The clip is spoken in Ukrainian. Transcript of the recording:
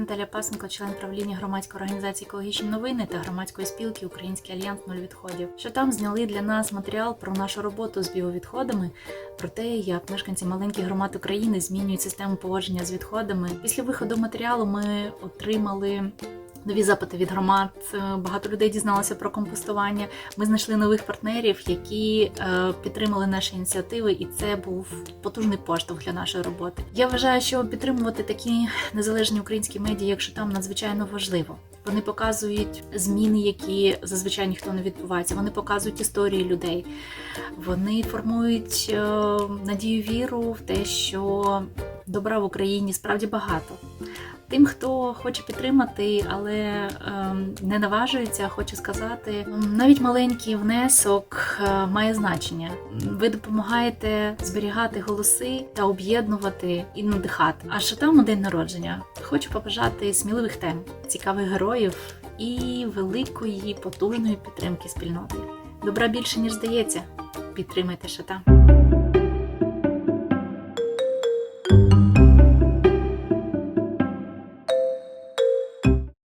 Наталя Пасенко, член правління громадської організації екологічні новини та громадської спілки Український альянс нуль відходів. Що там зняли для нас матеріал про нашу роботу з біовідходами, про те, як мешканці маленьких громад України змінюють систему поводження з відходами. Після виходу матеріалу ми отримали. Нові запити від громад, Е, багато людей дізналося про компостування. Ми знайшли нових партнерів, які е, підтримали наші ініціативи, і це був потужний поштовх для нашої роботи. Я вважаю, що підтримувати такі незалежні українські медіа, якщо там надзвичайно важливо. Вони показують зміни, які зазвичай ніхто не відбувається. Вони показують історії людей. Вони формують е, надію віру в те, що добра в Україні справді багато. Тим, хто хоче підтримати, але ем, не наважується, хочу сказати, навіть маленький внесок е, має значення. Ви допомагаєте зберігати голоси та об'єднувати і надихати. А що там у день народження? Хочу побажати сміливих тем, цікавих героїв і великої потужної підтримки спільноти. Добра більше ніж здається. Підтримайте шата.